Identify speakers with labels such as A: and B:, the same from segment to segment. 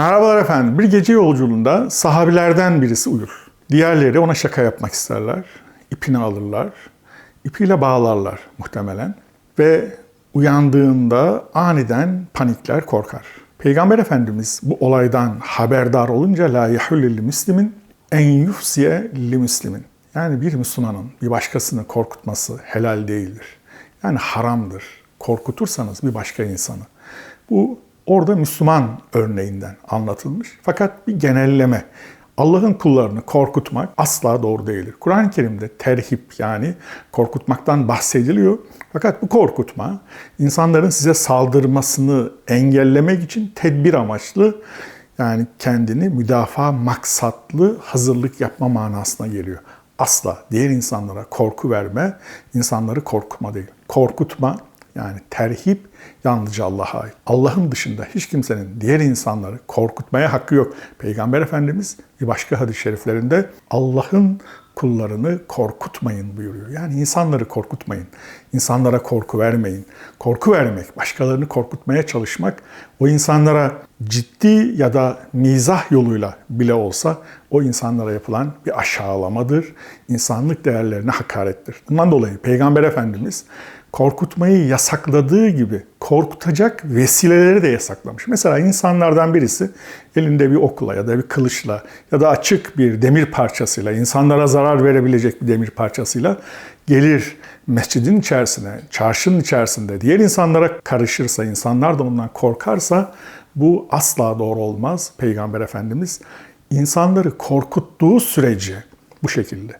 A: Merhabalar efendim. Bir gece yolculuğunda sahabilerden birisi uyur. Diğerleri ona şaka yapmak isterler. İpini alırlar. İpiyle bağlarlar muhtemelen. Ve uyandığında aniden panikler, korkar. Peygamber Efendimiz bu olaydan haberdar olunca la yahullil müslimin en yufsiye li müslimin. Yani bir Müslümanın bir başkasını korkutması helal değildir. Yani haramdır. Korkutursanız bir başka insanı. Bu orada Müslüman örneğinden anlatılmış. Fakat bir genelleme. Allah'ın kullarını korkutmak asla doğru değildir. Kur'an-ı Kerim'de terhip yani korkutmaktan bahsediliyor. Fakat bu korkutma insanların size saldırmasını engellemek için tedbir amaçlı yani kendini müdafaa maksatlı hazırlık yapma manasına geliyor. Asla diğer insanlara korku verme, insanları korkutma değil. Korkutma yani terhip yalnızca Allah'a ait. Allah'ın dışında hiç kimsenin diğer insanları korkutmaya hakkı yok. Peygamber Efendimiz bir başka hadis-i şeriflerinde Allah'ın kullarını korkutmayın buyuruyor. Yani insanları korkutmayın. İnsanlara korku vermeyin. Korku vermek, başkalarını korkutmaya çalışmak o insanlara ciddi ya da mizah yoluyla bile olsa o insanlara yapılan bir aşağılamadır. İnsanlık değerlerine hakarettir. Bundan dolayı Peygamber Efendimiz korkutmayı yasakladığı gibi korkutacak vesileleri de yasaklamış. Mesela insanlardan birisi elinde bir okla ya da bir kılıçla ya da açık bir demir parçasıyla, insanlara zarar verebilecek bir demir parçasıyla gelir mescidin içerisine, çarşının içerisinde diğer insanlara karışırsa, insanlar da ondan korkarsa bu asla doğru olmaz. Peygamber Efendimiz insanları korkuttuğu sürece bu şekilde,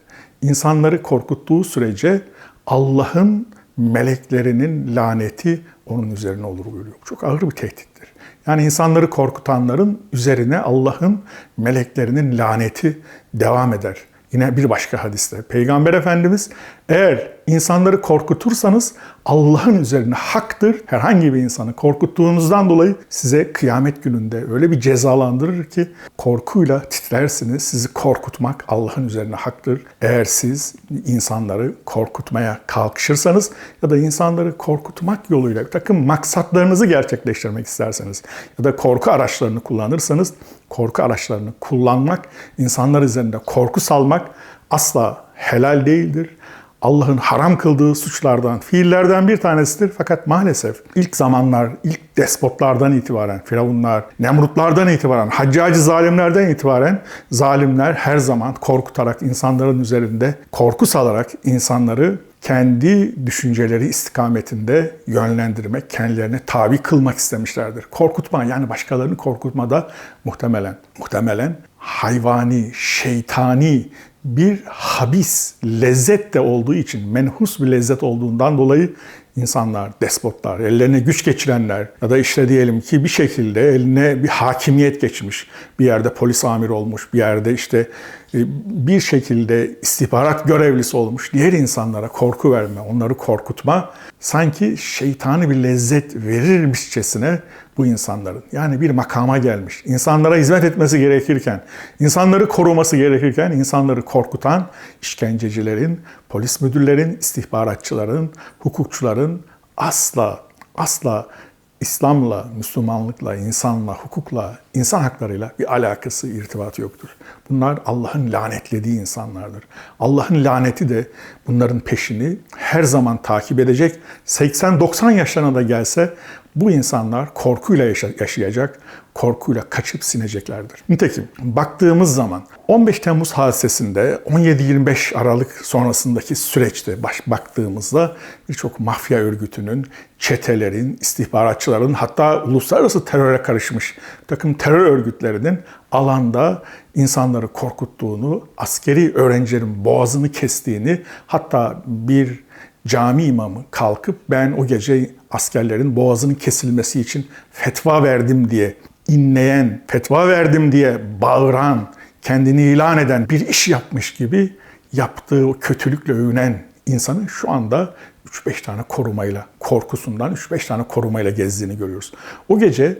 A: insanları korkuttuğu sürece Allah'ın meleklerinin laneti onun üzerine olur buyuruyor. Çok ağır bir tehdittir. Yani insanları korkutanların üzerine Allah'ın meleklerinin laneti devam eder. Yine bir başka hadiste Peygamber Efendimiz eğer insanları korkutursanız Allah'ın üzerine haktır. Herhangi bir insanı korkuttuğunuzdan dolayı size kıyamet gününde öyle bir cezalandırır ki korkuyla titrersiniz. Sizi korkutmak Allah'ın üzerine haktır. Eğer siz insanları korkutmaya kalkışırsanız ya da insanları korkutmak yoluyla bir takım maksatlarınızı gerçekleştirmek isterseniz ya da korku araçlarını kullanırsanız korku araçlarını kullanmak, insanlar üzerinde korku salmak asla helal değildir. Allah'ın haram kıldığı suçlardan, fiillerden bir tanesidir. Fakat maalesef ilk zamanlar, ilk despotlardan itibaren, firavunlar, nemrutlardan itibaren, haccacı zalimlerden itibaren zalimler her zaman korkutarak insanların üzerinde korku salarak insanları kendi düşünceleri istikametinde yönlendirmek, kendilerine tabi kılmak istemişlerdir. Korkutma yani başkalarını korkutma da muhtemelen, muhtemelen hayvani, şeytani bir habis, lezzet de olduğu için, menhus bir lezzet olduğundan dolayı insanlar, despotlar, ellerine güç geçirenler ya da işte diyelim ki bir şekilde eline bir hakimiyet geçmiş, bir yerde polis amiri olmuş, bir yerde işte e, bir şekilde istihbarat görevlisi olmuş, diğer insanlara korku verme, onları korkutma sanki şeytani bir lezzet verirmişçesine bu insanların. Yani bir makama gelmiş. İnsanlara hizmet etmesi gerekirken, insanları koruması gerekirken insanları korkutan işkencecilerin, polis müdürlerin, istihbaratçıların, hukukçuların asla asla İslam'la, Müslümanlıkla, insanla, hukukla, insan haklarıyla bir alakası, irtibatı yoktur. Bunlar Allah'ın lanetlediği insanlardır. Allah'ın laneti de bunların peşini her zaman takip edecek. 80-90 yaşlarına da gelse bu insanlar korkuyla yaşayacak, korkuyla kaçıp sineceklerdir. Nitekim baktığımız zaman 15 Temmuz hadisesinde 17-25 Aralık sonrasındaki süreçte baş baktığımızda birçok mafya örgütünün, çetelerin, istihbaratçıların hatta uluslararası teröre karışmış takım terör örgütlerinin alanda insanları korkuttuğunu, askeri öğrencilerin boğazını kestiğini, hatta bir cami imamı kalkıp ben o gece askerlerin boğazının kesilmesi için fetva verdim diye inleyen, fetva verdim diye bağıran, kendini ilan eden bir iş yapmış gibi yaptığı o kötülükle övünen insanın şu anda 3-5 tane korumayla, korkusundan 3-5 tane korumayla gezdiğini görüyoruz. O gece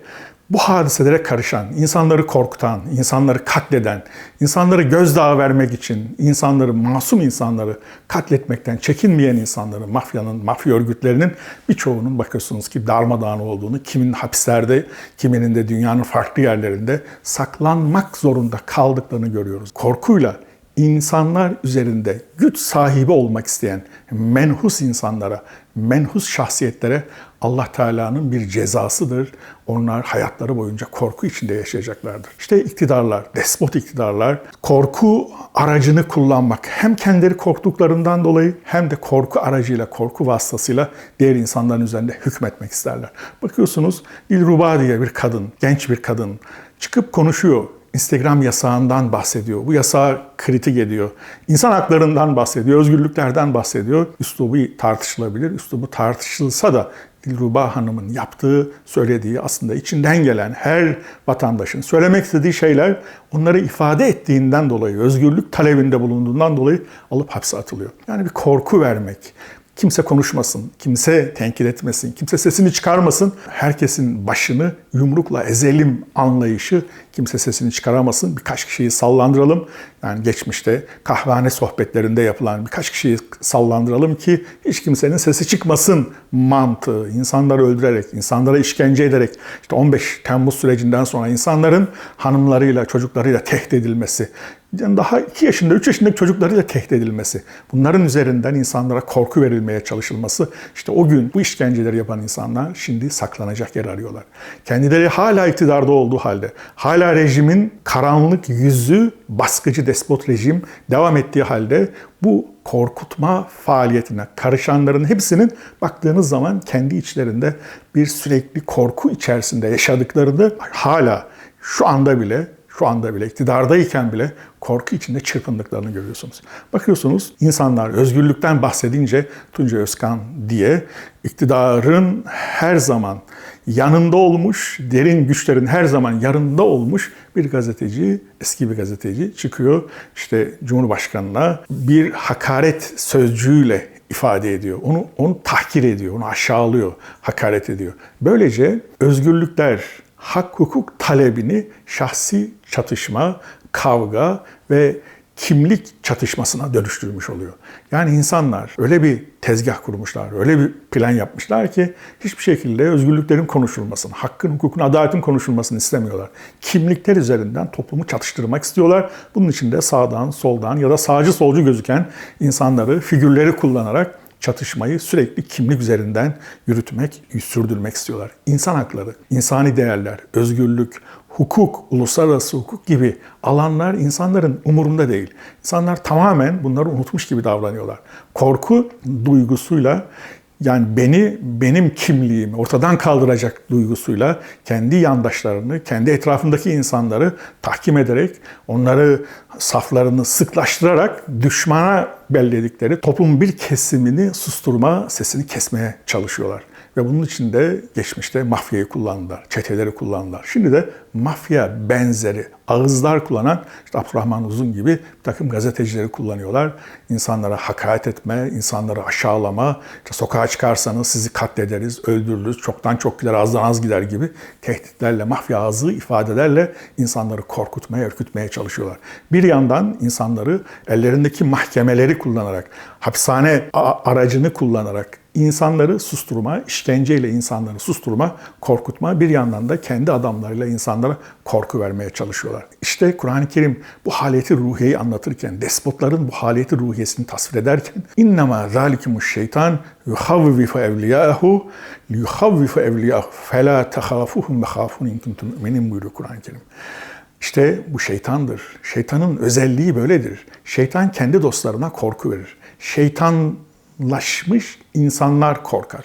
A: bu hadiselere karışan, insanları korkutan, insanları katleden, insanları gözdağı vermek için, insanları, masum insanları katletmekten çekinmeyen insanları, mafyanın, mafya örgütlerinin birçoğunun bakıyorsunuz ki darmadağın olduğunu, kimin hapislerde, kiminin de dünyanın farklı yerlerinde saklanmak zorunda kaldıklarını görüyoruz. Korkuyla insanlar üzerinde güç sahibi olmak isteyen menhus insanlara, menhus şahsiyetlere Allah Teala'nın bir cezasıdır. Onlar hayatları boyunca korku içinde yaşayacaklardır. İşte iktidarlar, despot iktidarlar korku aracını kullanmak hem kendileri korktuklarından dolayı hem de korku aracıyla, korku vasıtasıyla diğer insanların üzerinde hükmetmek isterler. Bakıyorsunuz Dilruba diye bir kadın, genç bir kadın çıkıp konuşuyor Instagram yasağından bahsediyor. Bu yasağı kritik ediyor. İnsan haklarından bahsediyor, özgürlüklerden bahsediyor. Üslubu tartışılabilir. Üslubu tartışılsa da Dilruba Hanım'ın yaptığı, söylediği aslında içinden gelen her vatandaşın söylemek istediği şeyler onları ifade ettiğinden dolayı, özgürlük talebinde bulunduğundan dolayı alıp hapse atılıyor. Yani bir korku vermek, Kimse konuşmasın, kimse tenkit etmesin, kimse sesini çıkarmasın. Herkesin başını yumrukla ezelim anlayışı kimse sesini çıkaramasın. Birkaç kişiyi sallandıralım. Yani geçmişte kahvehane sohbetlerinde yapılan birkaç kişiyi sallandıralım ki hiç kimsenin sesi çıkmasın mantığı. İnsanları öldürerek, insanlara işkence ederek işte 15 Temmuz sürecinden sonra insanların hanımlarıyla, çocuklarıyla tehdit edilmesi, yani daha 2 yaşında, 3 yaşındaki çocuklarıyla tehdit edilmesi, bunların üzerinden insanlara korku verilmeye çalışılması, işte o gün bu işkenceleri yapan insanlar şimdi saklanacak yer arıyorlar. Kendileri hala iktidarda olduğu halde, hala rejimin karanlık yüzü, baskıcı despot rejim devam ettiği halde bu korkutma faaliyetine karışanların hepsinin baktığınız zaman kendi içlerinde bir sürekli korku içerisinde yaşadıklarını hala şu anda bile şu anda bile iktidardayken bile korku içinde çırpındıklarını görüyorsunuz. Bakıyorsunuz insanlar özgürlükten bahsedince Tunca Özkan diye iktidarın her zaman yanında olmuş, derin güçlerin her zaman yanında olmuş bir gazeteci, eski bir gazeteci çıkıyor. İşte Cumhurbaşkanı'na bir hakaret sözcüğüyle ifade ediyor. Onu onu tahkir ediyor, onu aşağılıyor, hakaret ediyor. Böylece özgürlükler, hak hukuk talebini şahsi çatışma, kavga ve kimlik çatışmasına dönüştürmüş oluyor. Yani insanlar öyle bir tezgah kurmuşlar, öyle bir plan yapmışlar ki hiçbir şekilde özgürlüklerin konuşulmasını, hakkın, hukukun, adaletin konuşulmasını istemiyorlar. Kimlikler üzerinden toplumu çatıştırmak istiyorlar. Bunun için de sağdan, soldan ya da sağcı solcu gözüken insanları, figürleri kullanarak çatışmayı sürekli kimlik üzerinden yürütmek, sürdürmek istiyorlar. İnsan hakları, insani değerler, özgürlük, hukuk, uluslararası hukuk gibi alanlar insanların umurunda değil. İnsanlar tamamen bunları unutmuş gibi davranıyorlar. Korku duygusuyla yani beni, benim kimliğimi ortadan kaldıracak duygusuyla kendi yandaşlarını, kendi etrafındaki insanları tahkim ederek, onları saflarını sıklaştırarak düşmana belledikleri toplumun bir kesimini susturma, sesini kesmeye çalışıyorlar. Ve bunun için de geçmişte mafyayı kullandılar, çeteleri kullandılar. Şimdi de mafya benzeri ağızlar kullanan işte Abdurrahman Uzun gibi bir takım gazetecileri kullanıyorlar. İnsanlara hakaret etme, insanları aşağılama, işte sokağa çıkarsanız sizi katlederiz, öldürürüz, çoktan çok gider, azdan az gider gibi tehditlerle, mafya ağzı ifadelerle insanları korkutmaya, ürkütmeye çalışıyorlar. Bir yandan insanları ellerindeki mahkemeleri kullanarak, hapishane aracını kullanarak insanları susturma, işkenceyle insanları susturma, korkutma bir yandan da kendi adamlarıyla insanlara korku vermeye çalışıyorlar. İşte Kur'an-ı Kerim bu haleti ruhiyeyi anlatırken, despotların bu haleti ruhiyesini tasvir ederken innema zalikimuş şeytan yuhavvifu evliyahu yuhavvifu evliyahu fela tehafuhum ve khafun in kuntum müminin buyuruyor Kur'an-ı Kerim. İşte bu şeytandır. Şeytanın özelliği böyledir. Şeytan kendi dostlarına korku verir. Şeytan laşmış insanlar korkar.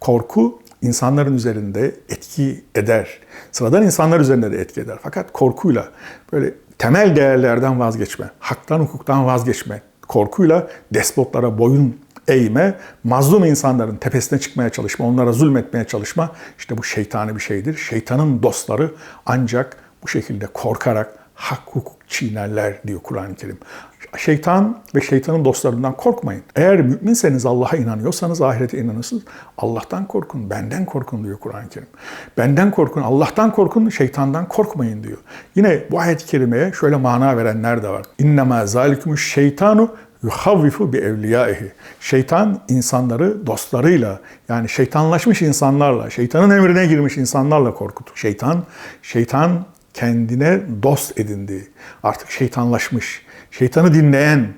A: Korku insanların üzerinde etki eder. Sıradan insanlar üzerinde de etki eder. Fakat korkuyla böyle temel değerlerden vazgeçme, haktan hukuktan vazgeçme, korkuyla despotlara boyun eğme, mazlum insanların tepesine çıkmaya çalışma, onlara zulmetmeye çalışma işte bu şeytani bir şeydir. Şeytanın dostları ancak bu şekilde korkarak, hak hukuk çiğnerler diyor Kur'an-ı Kerim. Şeytan ve şeytanın dostlarından korkmayın. Eğer müminseniz Allah'a inanıyorsanız ahirete inanırsınız. Allah'tan korkun, benden korkun diyor Kur'an-ı Kerim. Benden korkun, Allah'tan korkun, şeytandan korkmayın diyor. Yine bu ayet-i kerimeye şöyle mana verenler de var. İnnemâ zâlikumuş şeytanu yuhavvifu bi evliyaihi. Şeytan insanları dostlarıyla yani şeytanlaşmış insanlarla, şeytanın emrine girmiş insanlarla korkutur. Şeytan, şeytan kendine dost edindi. Artık şeytanlaşmış. Şeytanı dinleyen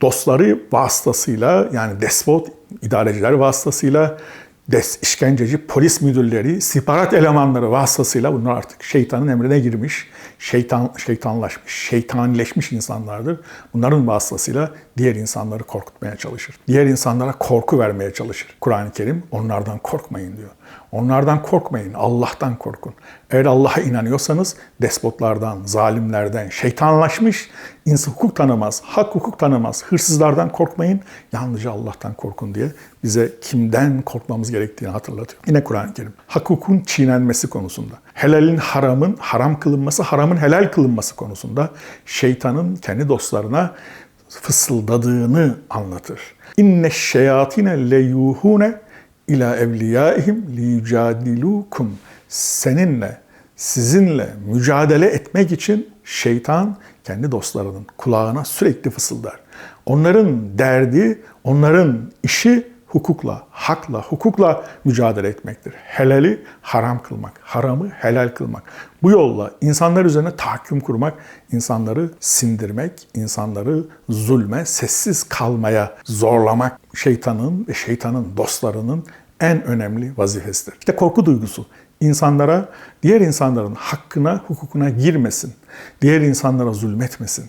A: dostları vasıtasıyla yani despot idareciler vasıtasıyla des, işkenceci polis müdürleri, istihbarat elemanları vasıtasıyla bunlar artık şeytanın emrine girmiş, şeytan şeytanlaşmış, şeytanileşmiş insanlardır. Bunların vasıtasıyla diğer insanları korkutmaya çalışır. Diğer insanlara korku vermeye çalışır. Kur'an-ı Kerim onlardan korkmayın diyor. Onlardan korkmayın, Allah'tan korkun. Eğer Allah'a inanıyorsanız despotlardan, zalimlerden, şeytanlaşmış, insan hukuk tanımaz, hak hukuk tanımaz, hırsızlardan korkmayın, yalnızca Allah'tan korkun diye bize kimden korkmamız gerektiğini hatırlatıyor. Yine Kur'an-ı Kerim. Hak hukukun çiğnenmesi konusunda, helalin haramın haram kılınması, haramın helal kılınması konusunda şeytanın kendi dostlarına fısıldadığını anlatır. İnne şeyatine leyuhune ila evliyaihim liyucadilukum seninle sizinle mücadele etmek için şeytan kendi dostlarının kulağına sürekli fısıldar. Onların derdi, onların işi hukukla, hakla, hukukla mücadele etmektir. Helali haram kılmak, haramı helal kılmak. Bu yolla insanlar üzerine tahakküm kurmak, insanları sindirmek, insanları zulme, sessiz kalmaya zorlamak şeytanın ve şeytanın dostlarının en önemli vazifesidir. İşte korku duygusu insanlara, diğer insanların hakkına, hukukuna girmesin. Diğer insanlara zulmetmesin.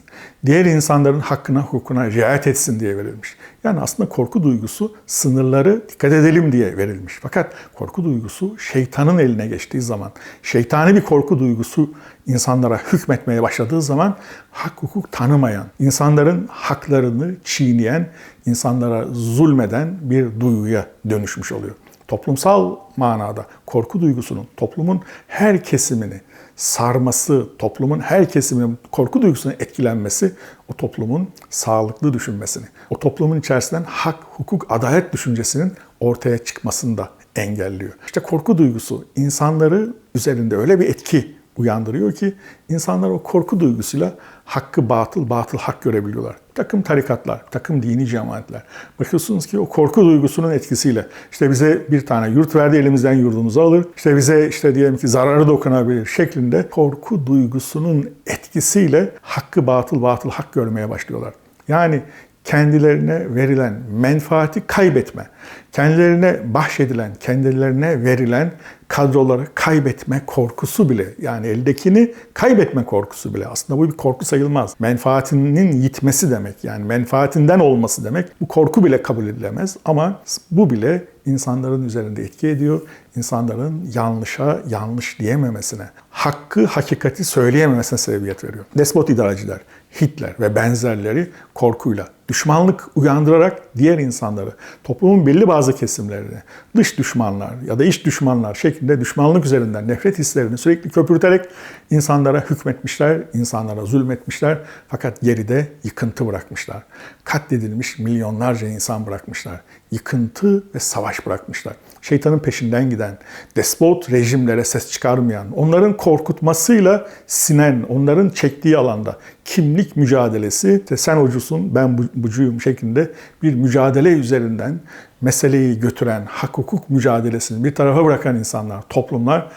A: Diğer insanların hakkına, hukukuna riayet etsin diye verilmiş. Yani aslında korku duygusu sınırları dikkat edelim diye verilmiş. Fakat korku duygusu şeytanın eline geçtiği zaman, şeytani bir korku duygusu insanlara hükmetmeye başladığı zaman hak hukuk tanımayan, insanların haklarını çiğneyen, insanlara zulmeden bir duyguya dönüşmüş oluyor toplumsal manada korku duygusunun toplumun her kesimini sarması, toplumun her kesiminin korku duygusunun etkilenmesi o toplumun sağlıklı düşünmesini, o toplumun içerisinden hak, hukuk, adalet düşüncesinin ortaya çıkmasını da engelliyor. İşte korku duygusu insanları üzerinde öyle bir etki uyandırıyor ki insanlar o korku duygusuyla hakkı batıl, batıl hak görebiliyorlar. Takım tarikatlar, takım dini cemaatler. Bakıyorsunuz ki o korku duygusunun etkisiyle işte bize bir tane yurt verdi elimizden yurdumuzu alır. İşte bize işte diyelim ki zararı dokunabilir şeklinde korku duygusunun etkisiyle hakkı batıl, batıl hak görmeye başlıyorlar. Yani kendilerine verilen menfaati kaybetme, kendilerine bahşedilen, kendilerine verilen kadroları kaybetme korkusu bile yani eldekini kaybetme korkusu bile aslında bu bir korku sayılmaz. Menfaatinin yitmesi demek yani menfaatinden olması demek bu korku bile kabul edilemez ama bu bile insanların üzerinde etki ediyor. İnsanların yanlışa yanlış diyememesine, hakkı hakikati söyleyememesine sebebiyet veriyor. Despot idareciler, Hitler ve benzerleri korkuyla, düşmanlık uyandırarak diğer insanları, toplumun belli bazı kesimlerini, dış düşmanlar ya da iç düşmanlar şeklinde düşmanlık üzerinden nefret hislerini sürekli köpürterek insanlara hükmetmişler, insanlara zulmetmişler fakat geride yıkıntı bırakmışlar. Katledilmiş milyonlarca insan bırakmışlar. Yıkıntı ve savaş bırakmışlar. Şeytanın peşinden giden, despot rejimlere ses çıkarmayan, onların korkutmasıyla sinen, onların çektiği alanda kimlik mücadelesi, sen ucusun ben bucuyum şeklinde bir mücadele üzerinden meseleyi götüren, hak hukuk mücadelesini bir tarafa bırakan insanlar, toplumlar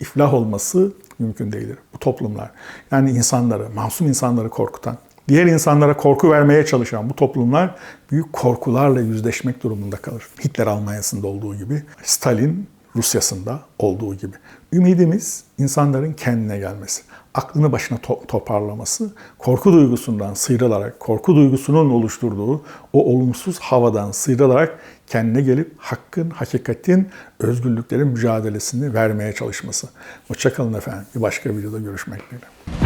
A: iflah olması mümkün değildir. Bu toplumlar yani insanları, masum insanları korkutan, diğer insanlara korku vermeye çalışan bu toplumlar büyük korkularla yüzleşmek durumunda kalır. Hitler Almanya'sında olduğu gibi, Stalin Rusya'sında olduğu gibi. Ümidimiz insanların kendine gelmesi, aklını başına to- toparlaması, korku duygusundan sıyrılarak, korku duygusunun oluşturduğu o olumsuz havadan sıyrılarak kendine gelip hakkın, hakikatin, özgürlüklerin mücadelesini vermeye çalışması. Hoşçakalın efendim. Bir başka videoda görüşmek dileğiyle.